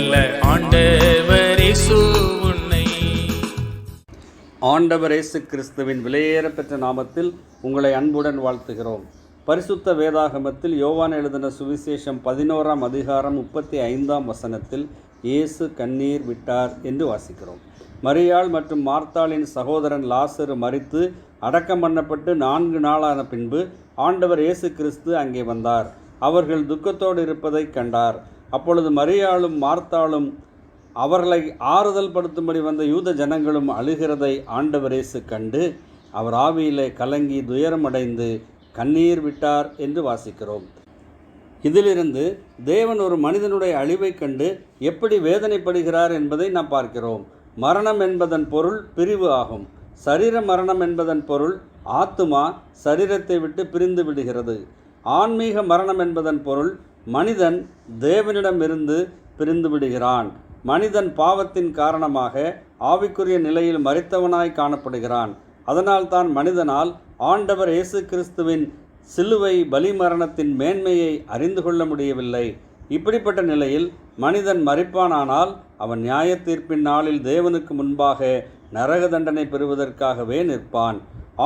வல்ல ஆண்டவரேசு உன்னை. கிறிஸ்துவின் விலையேற பெற்ற நாமத்தில் உங்களை அன்புடன் வாழ்த்துகிறோம். பரிசுத்த வேதாகமத்தில் யோவான் எழுதின சுவிசேஷம் பதினோராம் அதிகாரம் முப்பத்தி ஐந்தாம் வசனத்தில் இயேசு கண்ணீர் விட்டார் என்று வாசிக்கிறோம். மரியாள் மற்றும் மார்த்தாளின் சகோதரன் லாசரு மறித்து அடக்கம் பண்ணப்பட்டு நான்கு நாளான பின்பு ஆண்டவர் இயேசு கிறிஸ்து அங்கே வந்தார். அவர்கள் துக்கத்தோடு இருப்பதைக் கண்டார். அப்பொழுது மரியாளும் மார்த்தாளும் அவர்களை ஆறுதல் படுத்தும்படி வந்த யூத ஜனங்களும் அழுகிறதை ஆண்டவரேசு கண்டு அவர் ஆவியிலே கலங்கி துயரமடைந்து கண்ணீர் விட்டார் என்று வாசிக்கிறோம். இதிலிருந்து தேவன் ஒரு மனிதனுடைய அழிவைக் கண்டு எப்படி வேதனைப்படுகிறார் என்பதை நாம் பார்க்கிறோம். மரணம் என்பதன் பொருள் பிரிவு ஆகும். சரீர மரணம் என்பதன் பொருள் ஆத்துமா சரீரத்தை விட்டு பிரிந்து விடுகிறது. ஆன்மீக மரணம் என்பதன் பொருள் மனிதன் தேவனிடமிருந்து பிரிந்து விடுகிறான் மனிதன் பாவத்தின் காரணமாக ஆவிக்குரிய நிலையில் மறித்தவனாய் காணப்படுகிறான். அதனால்தான் மனிதனால் ஆண்டவர் இயேசு கிறிஸ்துவின் சிலுவை பலிமரணத்தின் மேன்மையை அறிந்து கொள்ள முடியவில்லை. இப்படிப்பட்ட நிலையில் மனிதன் மறிப்பானானால் அவன் நியாய தீர்ப்பின் நாளில் தேவனுக்கு முன்பாக நரக தண்டனை பெறுவதற்காகவே நிற்பான்.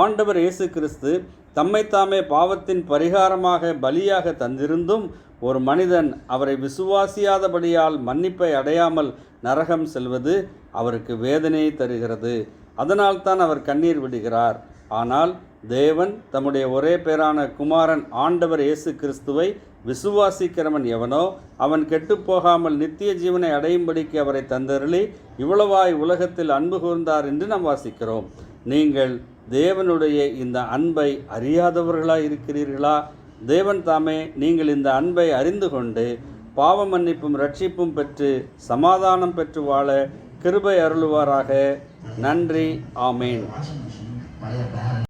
ஆண்டவர் இயேசு கிறிஸ்து தம்மைத்தாமே பாவத்தின் பரிகாரமாக பலியாக தந்திருந்தும் ஒரு மனிதன் அவரை விசுவாசியாதபடியால் மன்னிப்பை அடையாமல் நரகம் செல்வது அவருக்கு வேதனையை தருகிறது. அதனால்தான் அவர் கண்ணீர் விடுகிறார். ஆனால் தேவன் தம்முடைய ஒரே பேரான குமாரன் ஆண்டவர் இயேசு கிறிஸ்துவை விசுவாசிக்கிறவன் எவனோ அவன் கெட்டுப்போகாமல் நித்திய ஜீவனை அடையும்படிக்கு அவரை தந்தருளி இவ்வளவாய் உலகத்தில் அன்பு கூர்ந்தார் என்று நாம் வாசிக்கிறோம். நீங்கள் தேவனுடைய இந்த அன்பை அறியாதவர்களாக இருக்கிறீர்களா? தேவன் தாமே நீங்கள் இந்த அன்பை அறிந்து கொண்டு பாவ மன்னிப்பும் ரட்சிப்பும் பெற்று சமாதானம் பெற்று வாழ கிருபை அருளுவாராக. நன்றி. ஆமேன்.